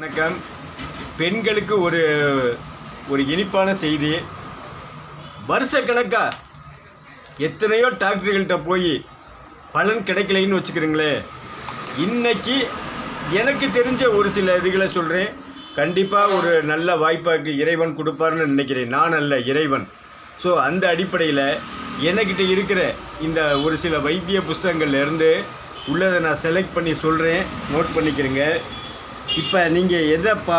வணக்கம். பெண்களுக்கு ஒரு ஒரு இனிப்பான செய்தி. வருஷக்கணக்காக எத்தனையோ டாக்டர்கள்ட்ட போய் பலன் கிடைக்கலைன்னு வச்சுக்கிறீங்களே. இன்னைக்கு எனக்கு தெரிஞ்ச ஒரு சில இதுகளை சொல்கிறேன் கண்டிப்பாக ஒரு நல்ல வாய்ப்பாக்கு இறைவன் கொடுப்பாருன்னு நினைக்கிறேன். நான் அல்ல இறைவன். ஸோ அந்த அடிப்படையில் என்கிட்ட இருக்கிற இந்த ஒரு சில வைத்திய புஸ்தகங்கள்லேருந்து உள்ளதை நான் செலக்ட் பண்ணி சொல்கிறேன் நோட் பண்ணிக்கிறேங்க. இப்போ நீங்கள் எதை பா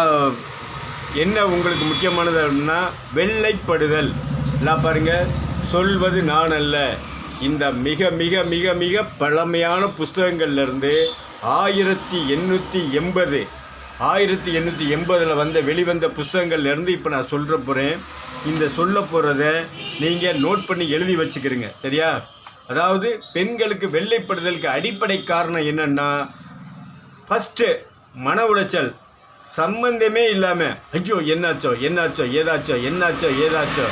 என்ன உங்களுக்கு முக்கியமானது அப்படின்னா வெள்ளைப்படுதல். எல்லாம் பாருங்கள் சொல்வது நான் அல்ல. இந்த மிக மிக மிக மிக பழமையான புஸ்தகங்கள்லேருந்து ஆயிரத்தி எண்ணூற்றி எண்பது ஆயிரத்தி எண்ணூற்றி எண்பதில் வந்த வெளிவந்த புஸ்தகங்கள்லேருந்து இப்போ நான் சொல்கிற போகிறேன் இந்த சொல்ல போகிறத நீங்கள் நோட் பண்ணி எழுதி வச்சுக்கிறீங்க சரியா? அதாவது பெண்களுக்கு வெள்ளைப்படுதலுக்கு அடிப்படை காரணம் என்னென்னா ஃபஸ்ட்டு மன உளைச்சல் சம்பந்தமே இல்லாமல் ஐயோ என்னாச்சோ என்னாச்சோ ஏதாச்சோ என்னாச்சோ ஏதாச்சோ.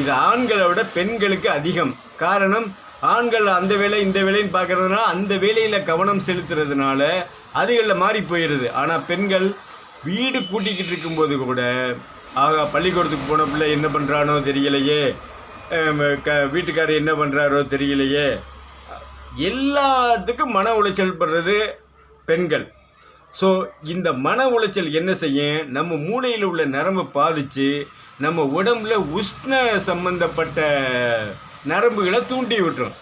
இது ஆண்களை விட பெண்களுக்கு அதிகம். காரணம் ஆண்கள் அந்த வேலை இந்த வேலைன்னு பார்க்குறதுனால அந்த வேலையில் கவனம் செலுத்துறதுனால அதுகளில் மாறி போயிடுது ஆனால் பெண்கள் வீடு கூட்டிக்கிட்டு இருக்கும்போது கூட ஆகா பள்ளிக்கூடத்துக்கு போன பிள்ளை என்ன பண்ணுறானோ தெரியலையே. க வீட்டுக்காரர் என்ன பண்ணுறாரோ தெரியலையே. எல்லாத்துக்கும் மன உளைச்சல் படுறது பெண்கள். ஸோ இந்த மன உளைச்சல் என்ன செய்யும்? நம்ம மூளையில் உள்ள நரம்பை பாதித்து நம்ம உடம்புல உஷ்ண சம்பந்தப்பட்ட நரம்புகளை தூண்டி விட்டுரும்.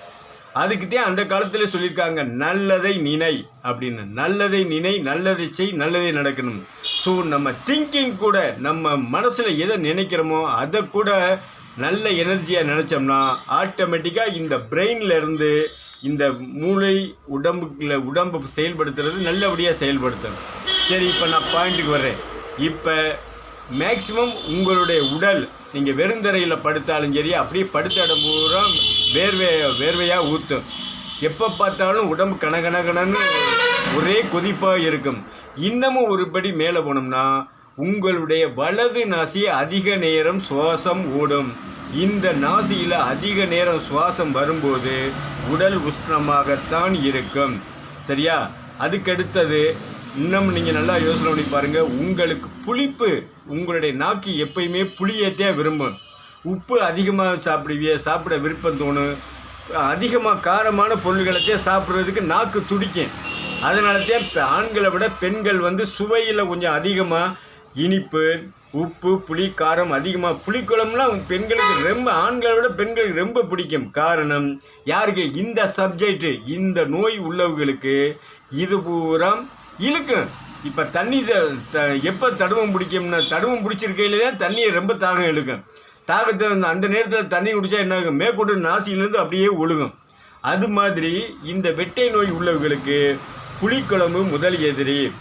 அதுக்கு தான் அந்த காலத்தில் சொல்லியிருக்காங்க நல்லதை நினை அப்படின்னு. நல்லதை நினை நல்லதை செய் நல்லதை நடக்கணும். ஸோ நம்ம திங்கிங் கூட நம்ம மனசில் எதை நினைக்கிறோமோ அதை கூட நல்ல எனர்ஜியாக நினச்சோம்னா ஆட்டோமேட்டிக்காக இந்த பிரெயினில் இருந்து இந்த மூளை உடம்புக்குள்ள உடம்பு செயல்படுத்துறது நல்லபடியாக செயல்படுத்தணும். சரி இப்போ நான் பாயிண்ட்டுக்கு வர்றேன். இப்போ மேக்சிமம் உங்களுடைய உடல் நீங்கள் வெறுந்தரையில் படுத்தாலும் சரி அப்படியே படுத்த இடம் பூரா வேர்வை வேர்வையாக ஊற்றும் எப்போ பார்த்தாலும் உடம்பு கனகனகனன்னு ஒரே கொதிப்பாக இருக்கும். இன்னமும் ஒரு படி மேலே போனோம்னா உங்களுடைய வலது நாசி அதிக நேரம் சுவாசம் ஓடும் இந்த நாசியில் அதிக நேரம் சுவாசம் வரும்போது உடல் உஷ்ணமாகத்தான் இருக்கும். சரியா? அதுக்கடுத்தது இன்னும் நீங்கள் நல்லா யோசனை பண்ணி பாருங்கள் உங்களுக்கு புளிப்பு உங்களுடைய நாக்கு எப்பயுமே புளியத்தையே விரும்பும். உப்பு அதிகமாக சாப்பிடுவிய சாப்பிட விருப்பம் தோணும். அதிகமாக காரமான பொருள்களத்தையே சாப்பிட்றதுக்கு நாக்கு துடிக்கும். அதனால தான் இப்போ ஆண்களை விட பெண்கள் வந்து சுவையில் கொஞ்சம் அதிகமாக இனிப்பு உப்பு புளி காரம் அதிகமாக புளிக்குழம்புலாம் பெண்களுக்கு ரொம்ப ஆண்களை விட பெண்களுக்கு ரொம்ப பிடிக்கும். காரணம் யாருக்கு? இந்த சப்ஜெக்டு இந்த நோய் உள்ளவங்களுக்கு இது பூரா இழுக்கும். இப்போ தண்ணி த- எப்போ தடுவம் பிடிக்கும்னா தடுவம் பிடிச்சிருக்கையில தான் தண்ணியை ரொம்ப தாகம் இழுக்கும் தாகத்தை அந்த- அந்த நேரத்தில் தண்ணி குடித்தா என்ன ஆகும்? மேற்கொண்டு நாசியிலேருந்து அப்படியே ஒழுகும். அது மாதிரி இந்த வெட்டை நோய் உள்ளவர்களுக்கு புளிக்குழம்பு முதல் எதிரி.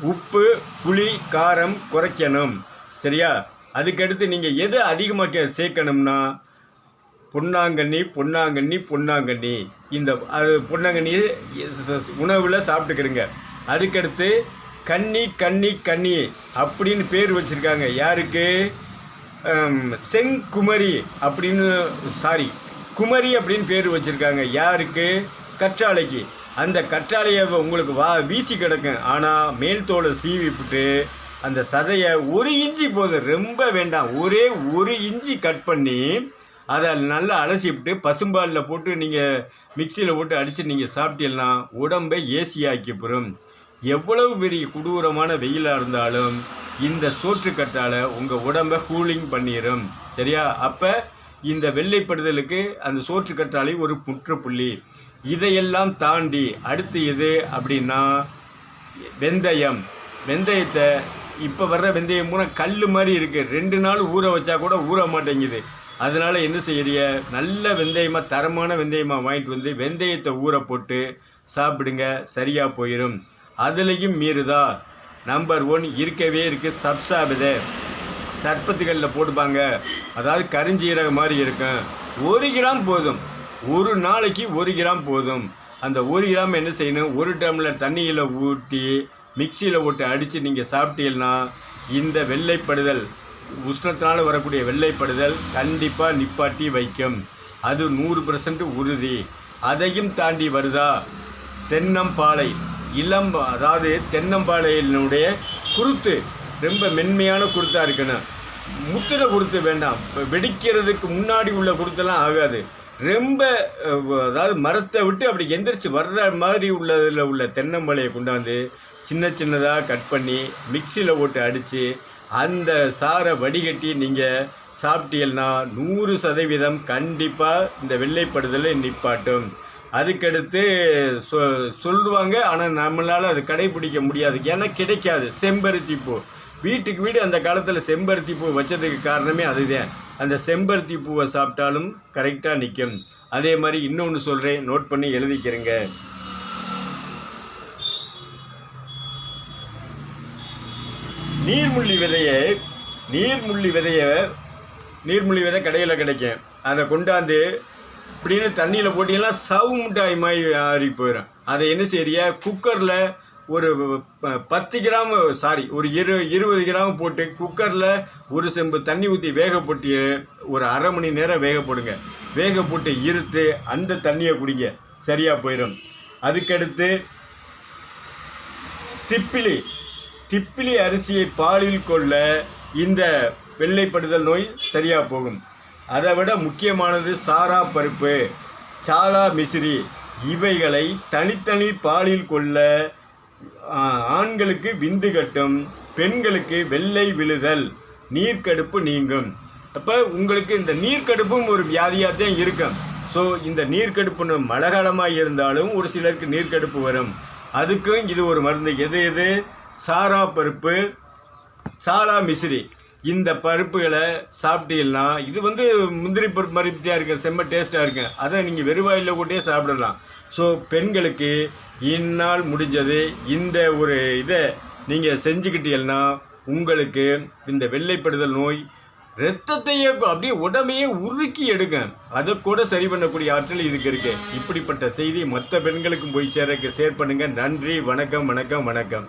உப்பு புளி காரம் குறைக்கணும். சரியா? அதுக்கடுத்து நீங்கள் எது அதிகமாக சேர்க்கணும்னா பொன்னாங்கண்ணி பொன்னாங்கண்ணி பொன்னாங்கண்ணி. இந்த அது பொன்னாங்கண்ணி உணவில் சாப்பிட்டுக்கிறங்க அதுக்கடுத்து கன்னி கன்னி கன்னி அப்படின்னு பேர் வச்சுருக்காங்க. யாருக்கு? செங்குமரி அப்படின்னு சாரி குமரி அப்படின்னு பேர் வச்சுருக்காங்க. யாருக்கு? கற்றாழைக்கு. அந்த கற்றாழையை உங்களுக்கு வா வீசி கிடக்கும் ஆனால் மேல் தோலை சீவிப்புட்டு அந்த சதையை ஒரு இஞ்சி போதும். ரொம்ப வேண்டாம். ஒரே ஒரு இஞ்சி கட் பண்ணி அதை நல்லா அலசிவிட்டு பசும்பாலில் போட்டு நீங்கள் மிக்சியில் போட்டு அடித்து நீங்கள் சாப்பிட்டீங்கன்னா உடம்பை ஏசியாக்கி போகும் எவ்வளவு பெரிய கொடூரமான வெயிலாக இருந்தாலும் இந்த சோற்றுக்கட்டால் உங்கள் உடம்பை கூலிங் பண்ணிடும் சரியா? அப்போ இந்த வெள்ளைப்படுதலுக்கு அந்த சோற்றுக்கற்றாழை ஒரு முற்றுப்புள்ளி. இதையெல்லாம் தாண்டி அடுத்து எது அப்படின்னா வெந்தயம். வெந்தயத்தை இப்போ வர்ற வெந்தயம் பூரா கல் மாதிரி இருக்குது ரெண்டு நாள் ஊற வச்சா கூட ஊற மாட்டேங்குது. அதனால் என்ன செய்கிறிய நல்ல வெந்தயமாக தரமான வெந்தயமாக வாங்கிட்டு வந்து வெந்தயத்தை ஊற போட்டு சாப்பிடுங்க சரியாக போயிடும் அதுலேயும் மீறுதா? நம்பர் ஒன் இருக்கவே இருக்குது சப்சாபிதை சர்பத்துகளில் போட்டுப்பாங்க. அதாவது கருஞ்சீரகம் மாதிரி இருக்கும். ஒரு கிராம் போதும். ஒரு நாளைக்கு ஒரு கிராம் போதும். அந்த ஒரு கிராம் என்ன செய்யணும்? ஒரு டம்ளர் தண்ணியில் ஊற்றி மிக்சியில் போட்டு அடித்து நீங்கள் சாப்பிட்டீங்கன்னா இந்த வெள்ளைப்படுதல் உஷ்ணத்தினால் வரக்கூடிய வெள்ளைப்படுதல் கண்டிப்பாக நிப்பாட்டி வைக்கும். அது நூறு பர்சன்ட் உறுதி. அதையும் தாண்டி வருதா? தென்னம்பாலை. இளம் அதாவது தென்னம்பாளையினுடைய குருத்து ரொம்ப மென்மையான குருத்தாக இருக்கணும். முத்திர குருத்து வேண்டாம். இப்போ வெடிக்கிறதுக்கு முன்னாடி உள்ள குருத்தெல்லாம் ஆகாது. ரொம்ப அதாவது மரத்தை விட்டு அப்படி எந்திரிச்சு வர்ற மாதிரி உள்ளதில் உள்ள தென்னம்பழையை கொண்டாந்து சின்ன சின்னதாக கட் பண்ணி மிக்சியில் போட்டு அடித்து அந்த சாரை வடிகட்டி நீங்கள் சாப்பிட்டீங்கன்னா நூறு சதவீதம் கண்டிப்பாக இந்த வெள்ளைப்படுதலை நிப்பாட்டும். அதுக்கடுத்து சொ சொல்லுவாங்க ஆனால் நம்மளால் அது கடைபிடிக்க முடியாது. ஏன்னா கிடைக்காது. செம்பருத்தி பூ வீட்டுக்கு வீடு அந்த காலத்தில் செம்பருத்தி பூ வச்சதுக்கு காரணமே அதுதான். அந்த செம்பருத்தி பூவை சாப்பிட்டாலும் கரெக்டாக நிற்கும் அதே மாதிரி இன்னொன்று சொல்கிறேன் நோட் பண்ணி எழுதிக்கிறேங்க. நீர்முள்ளி விதையை நீர்முள்ளி விதையை நீர்முள்ளி விதை கடையில் கிடைக்கும். அதை கொண்டாந்து இப்படின்னு தண்ணியில் போட்டிங்கன்னா சவு மிட்டாய் மாதிரி ஆறி போயிடும் அதை என்ன செய்யறியா குக்கரில் ஒரு ப- பத்து கிராம் சாரி ஒரு இரு இருபது கிராம் போட்டு குக்கரில் ஒரு செம்பு தண்ணி ஊற்றி வேக போட்டு ஒரு அரை மணி நேரம் வேக போடுங்க. வேக போட்டு இருத்து அந்த தண்ணியை குடிங்க. சரியாக போயிடும் அதுக்கடுத்து திப்பிலி. திப்பிலி அரிசியை பாலில் கொள்ள இந்த வெள்ளைப்படுதல் நோய் சரியாக போகும். அதை விட முக்கியமானது சாரா பருப்பு சாலா மிசிறி. இவைகளை தனித்தனி பாலில் கொள்ள ஆண்களுக்கு விந்து கட்டும் பெண்களுக்கு வெள்ளை விழுதல் நீர்க்கடுப்பு நீங்கும். அப்போ உங்களுக்கு இந்த நீர்க்கடுப்பும் ஒரு வியாதியாக தான் இருக்கும். ஸோ இந்த நீர்க்கடுப்புன்னு மழை காலமாக இருந்தாலும் ஒரு சிலருக்கு நீர்க்கடுப்பு வரும். அதுக்கும் இது ஒரு மருந்து. எது எது? சாரா பருப்பு சாலா மிசிறி. இந்த பருப்புகளை சாப்பிட்டீங்கன்னா இது வந்து முந்திரி பருப்பு மருத்தியாக தான் இருக்கும். செம்ம டேஸ்ட்டாக இருக்கும். அதை நீங்கள் வெறுவாயில் கூட்டே சாப்பிடலாம். ஸோ பெண்களுக்கு இந்நாள் முடிஞ்சது. இந்த ஒரு இதை நீங்கள் செஞ்சுக்கிட்டீங்கன்னா உங்களுக்கு இந்த வெள்ளைப்படுதல் நோய் ரத்தத்தையே அப்படியே உடமையே உருக்கி எடுங்க. அதை கூட சரி பண்ணக்கூடிய ஆற்றல் இதுக்கு இருக்கு. இப்படிப்பட்ட செய்தி மற்ற பெண்களுக்கும் போய் சேர ஷேர் பண்ணுங்கள் நன்றி வணக்கம் வணக்கம் வணக்கம்.